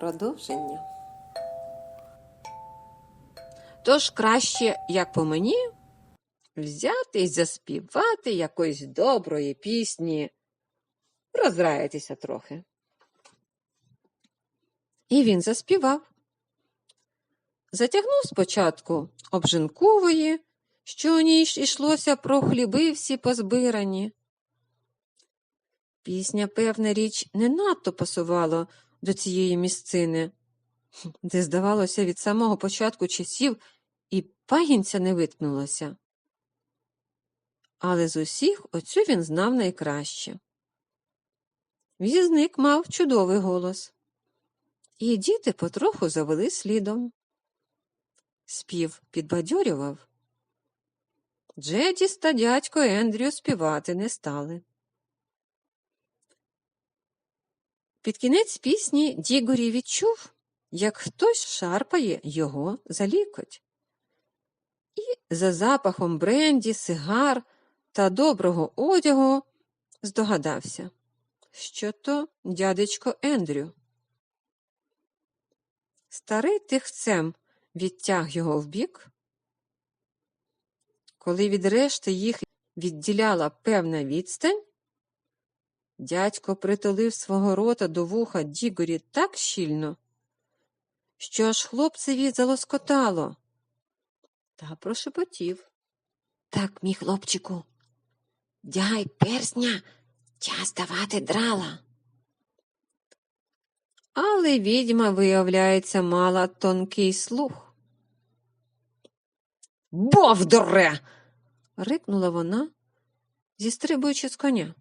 Продовження. Тож краще, як по мені, взяти і заспівати якоїсь доброї пісні, розраятися трохи. І він заспівав. Затягнув спочатку обжинкової, що у ній йшлося про хліби всі позбирані. Пісня, певна річ, не надто пасувала до цієї місцини, де, здавалося, від самого початку часів і пагінця не виткнулося. Але з усіх оцю він знав найкраще. Візник мав чудовий голос, і діти потроху завели слідом. Спів підбадьорював. Джедіс та дядько Ендрю співати не стали. Під кінець пісні Дігорі відчув, як хтось шарпає його за лікоть. І за запахом бренді, сигар та доброго одягу здогадався, що то дядечко Ендрю. Старий тихцем відтяг його вбік. Коли від решти їх відділяла певна відстань, дядько притулив свого рота до вуха Дігорі так щільно, що аж хлопцеві залоскотало, та прошепотів. Так, мій хлопчику, дяй персня, час давати драла. Але відьма, виявляється, мала тонкий слух. Бовдуре. рикнула вона, зістрибуючи з коня.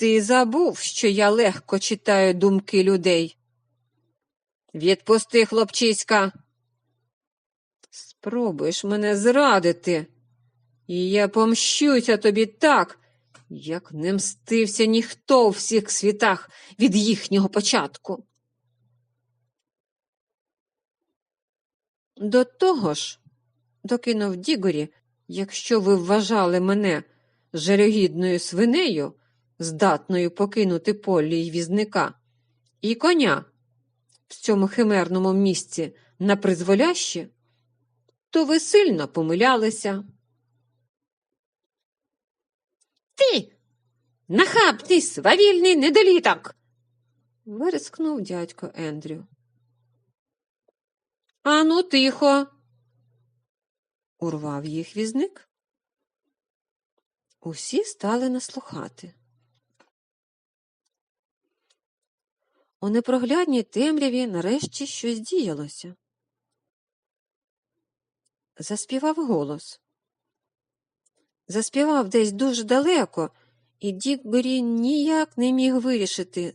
Ти забув, що я легко читаю думки людей. Відпусти, хлопчиська. Спробуєш мене зрадити, і я помщуся тобі так, як не мстився ніхто у всіх світах від їхнього початку. До того ж, докинув Дігорі, якщо ви вважали мене жалюгідною свинею, здатною покинути полі й візника, і коня в цьому химерному місці на призволяще, то ви сильно помилялися. Ти, нахабний, свавільний недоліток. вирискнув дядько Ендрю. Ану, тихо. урвав їх візник. Усі стали наслухати. У непроглядній темряві нарешті щось діялося. Заспівав голос. Заспівав десь дуже далеко, і Дікбері ніяк не міг вирішити,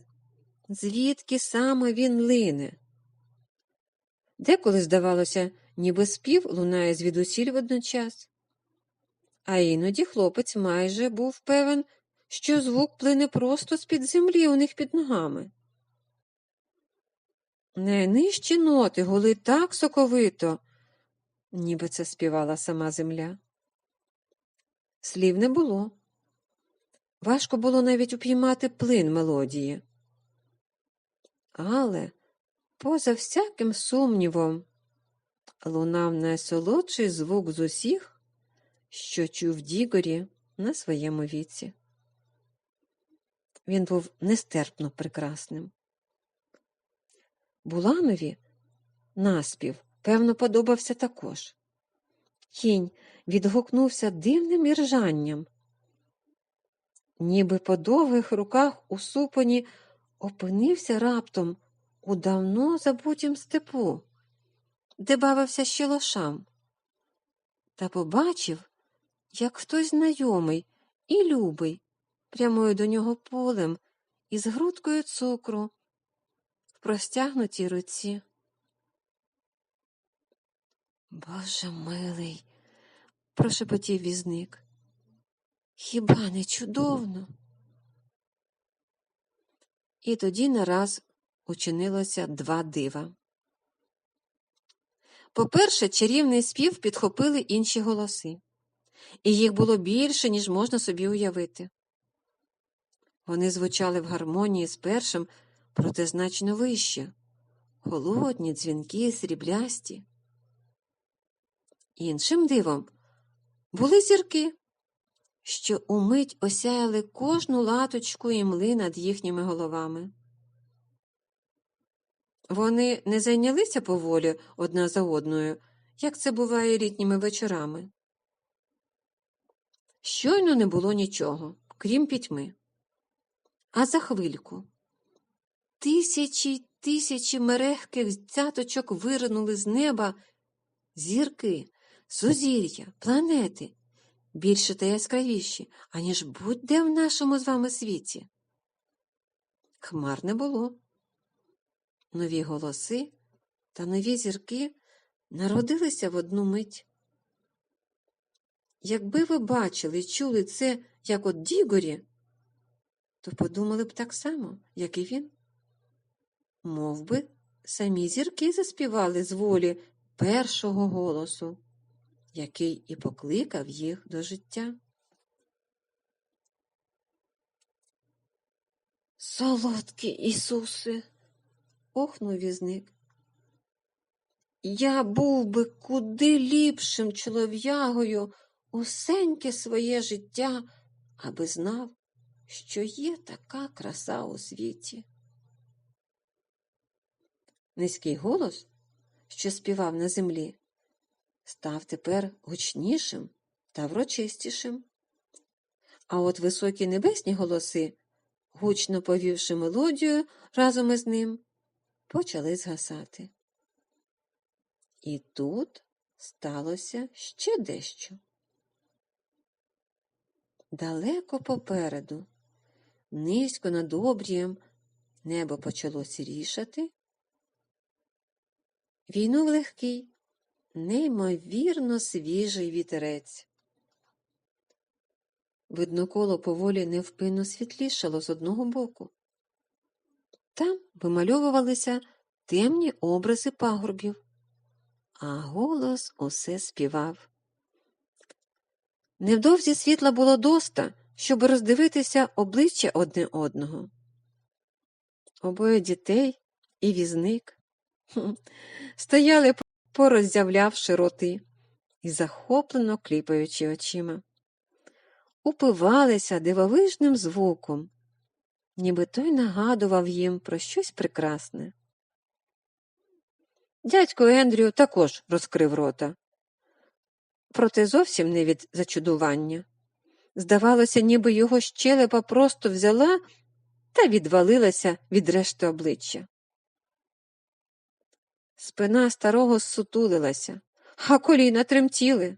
звідки саме він лине. Деколи, здавалося, ніби спів лунає звідусіль водночас. А іноді хлопець майже був певен, що звук плине просто з-під землі у них під ногами. Найнижчі ноти гули так соковито, ніби це співала сама земля. Слів не було. Важко було навіть упіймати плин мелодії. Але, поза всяким сумнівом, лунав найсолодший звук з усіх, що чув Дігорі на своєму віці. Він був нестерпно прекрасним. Буланові наспів, певно, подобався також. Кінь відгукнувся дивним іржанням. Ніби по довгих руках у супані опинився раптом у давно забутім степу, де бавився ще лошам, та побачив, як хтось знайомий і любий прямує до нього полем із грудкою цукру простягнутій руці. Боже милий, прошепотів візник. Хіба не чудовно? І тоді нараз учинилося два дива. По-перше, чарівний спів підхопили інші голоси, і їх було більше, ніж можна собі уявити. Вони звучали в гармонії з першим, проте значно вище, холодні, дзвінки, сріблясті. Іншим дивом були зірки, що умить осяяли кожну латочку і мли над їхніми головами. Вони не зайнялися поволі одна за одною, як це буває літніми вечорами. Щойно не було нічого, крім пітьми. А за хвильку тисячі й тисячі мерехких цяточок виринули з неба зірки, сузір'я, планети, більше та яскравіші, аніж будь-де в нашому з вами світі. Хмар не було. Нові голоси та нові зірки народилися в одну мить. Якби ви бачили і чули це, як от Дігорі, то подумали б так само, як і він. Мов би, самі зірки заспівали з волі першого голосу, який і покликав їх до життя. Солодкий Ісусе, охнув візник. Я був би куди ліпшим чолов'ягою усеньке своє життя, аби знав, що є така краса у світі. Низький голос, що співав на землі, став тепер гучнішим та врочистішим. А от високі небесні голоси, гучно повівши мелодію разом із ним, почали згасати. І тут сталося ще дещо. Далеко попереду, низько над обрієм, небо почало сірішати. Війнув легкий, неймовірно свіжий вітерець. Видно, коло поволі невпинно світлішало з одного боку. Там вимальовувалися темні образи пагорбів, а голос усе співав. Невдовзі світла було доста, щоб роздивитися обличчя одне одного. Обоє дітей і візник стояли, пороззявлявши роти і захоплено кліпаючи очима. Упивалися дивовижним звуком, ніби той нагадував їм про щось прекрасне. Дядько Ендрю також розкрив рота проте зовсім не від зачудування. Здавалося, ніби його щелепа просто взяла та відвалилася від решти обличчя. Спина старого зсутулилася, а коліна тремтіли.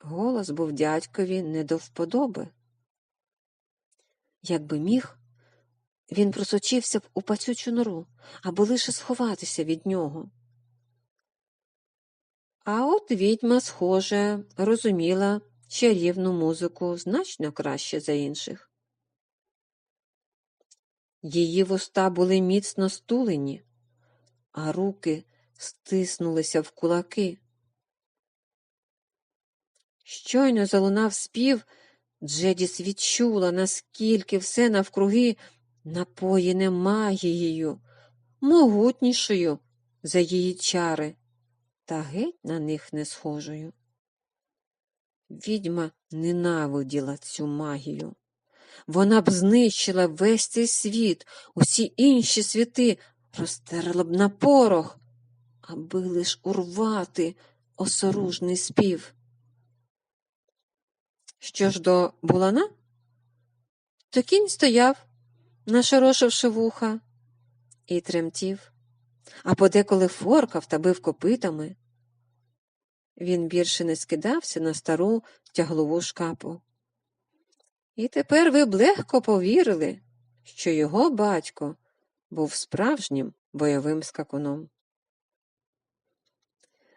Голос був дядькові не до вподоби. Якби міг, він просочився б у пацючу нору або лише сховатися від нього. А от відьма, схоже, розуміла чарівну музику значно краще за інших. Її вуста були міцно стулені, а руки стиснулися в кулаки. Щойно залунав спів, Джедіс відчула, наскільки все навкруги напоєне магією, могутнішою за її чари та геть на них не схожою. Відьма ненавиділа цю магію. Вона б знищила весь цей світ, усі інші світи розтерла б на порох, аби лиш урвати осоружний спів. Що ж до булана, то кінь стояв, нашорошивши вуха, і тремтів, а подеколи форкав та бив копитами. Він більше не скидався на стару тяглову шкапу. І тепер ви б легко повірили, що його батько був справжнім бойовим скакуном.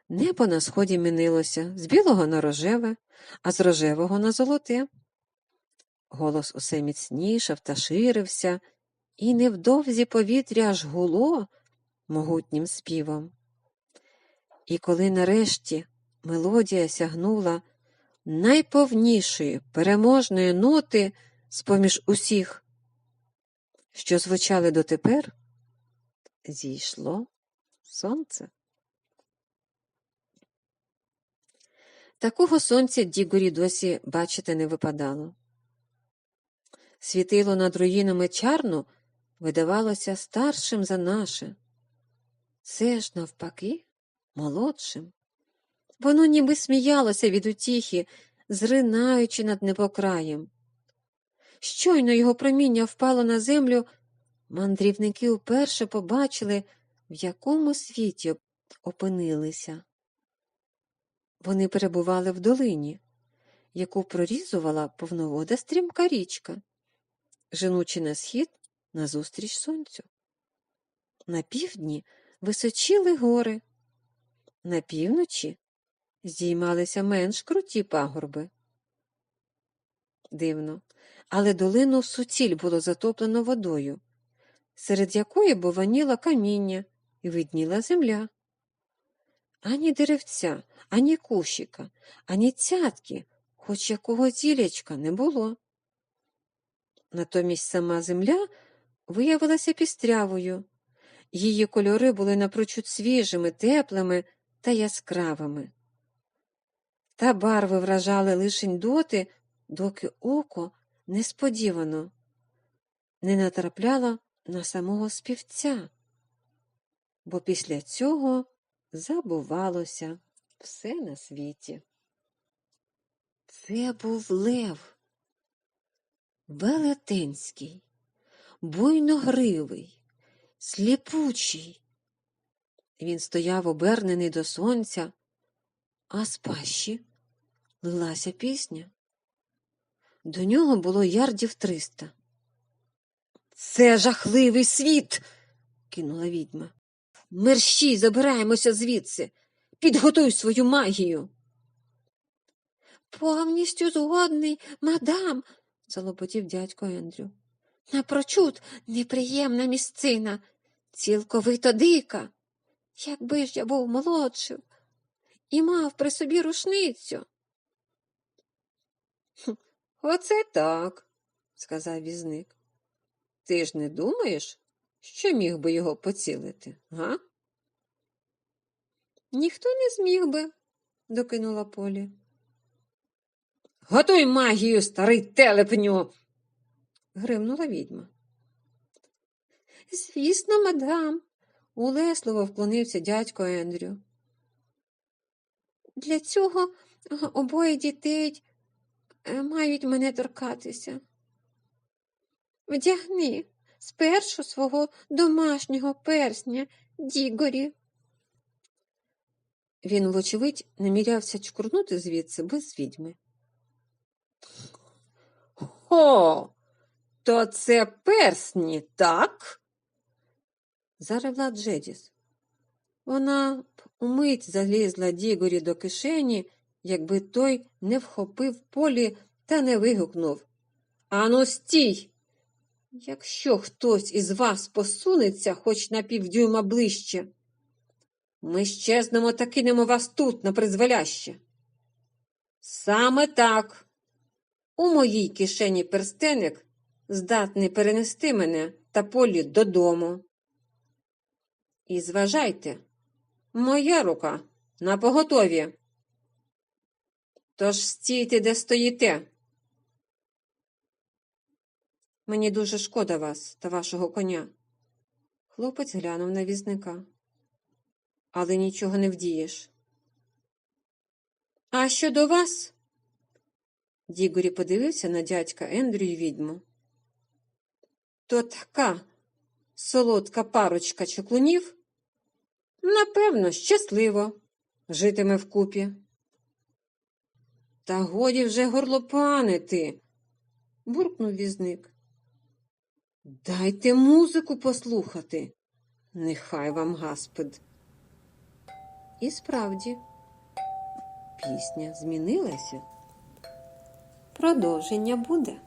Небо на сході мінилося з білого на рожеве, а з рожевого на золоте. Голос усе міцнішав та ширився, і невдовзі повітря аж гуло могутнім співом. І коли нарешті мелодія сягнула найповнішої переможної ноти з поміж усіх. Що звучали дотепер, зійшло сонце. Такого сонця Дігорі досі бачити не випадало. Світило над руїнами чарну видавалося старшим за наше. Це ж, навпаки, молодшим. Воно ніби сміялося від утіхи, зринаючи над небокраєм. Щойно його проміння впало на землю, мандрівники вперше побачили, в якому світі опинилися. Вони перебували в долині, яку прорізувала повновода стрімка річка, женучи на схід назустріч сонцю. На півдні височіли гори, на півночі здіймалися менш круті пагорби. Дивно, але долину суціль було затоплено водою, серед якої бованіло каміння і видніла земля. Ані деревця, ані кущика, ані цятки, хоч якого зілячка не було. Натомість сама земля виявилася пістрявою, її кольори були напрочуд свіжими, теплими та яскравими. Та барви вражали лишень доти, доки око несподівано не натрапляло на самого співця, бо після цього забувалося все на світі. Це був лев, велетенський, буйногривий, сліпучий. Він стояв обернений до сонця, а з пащі лилася пісня. До нього було ярдів триста. Це жахливий світ, кинула відьма. Мерщій забираємося звідси. Підготуй свою магію. Повністю згодний, мадам, залопотів дядько Ендрю. Напрочуд неприємна місцина, цілковито дика. Якби ж я був молодшим і мав при собі рушницю. Оце так, сказав візник. Ти ж не думаєш, що міг би його поцілити, га? Ніхто не зміг би, докинула Полі. Готуй магію, старий телепню. гримнула відьма. Звісно, мадам, улесливо вклонився дядько Ендрю. Для цього обоє дітей мають мене торкатися. Вдягни спершу свого домашнього персня, Дігорі. Він, вочевидь, намірявся чкурнути звідси без відьми. О, то це персні, так? заревла Джедіс. Вона умить залізла Дігорі до кишені, якби той не вхопив полі та не вигукнув. Ану, стій! Якщо хтось із вас посунеться хоч на півдюйма ближче, ми щезнемо та кинемо вас тут на призволяще. Саме так. У моїй кишені перстеник здатний перенести мене та полі додому. І зважайте, моя рука на поготові. Тож стійте, де стоїте. Мені дуже шкода вас та вашого коня. Хлопець глянув на візника. Але нічого не вдієш. А щодо вас? Дігорі подивився на дядька Ендрю й відьму. То така солодка парочка чоклунів, напевно, щасливо житиме вкупі. Та годі вже горлопанити, буркнув візник. Дайте музику послухати, нехай вам гаспид. І справді, пісня змінилася. Продовження буде.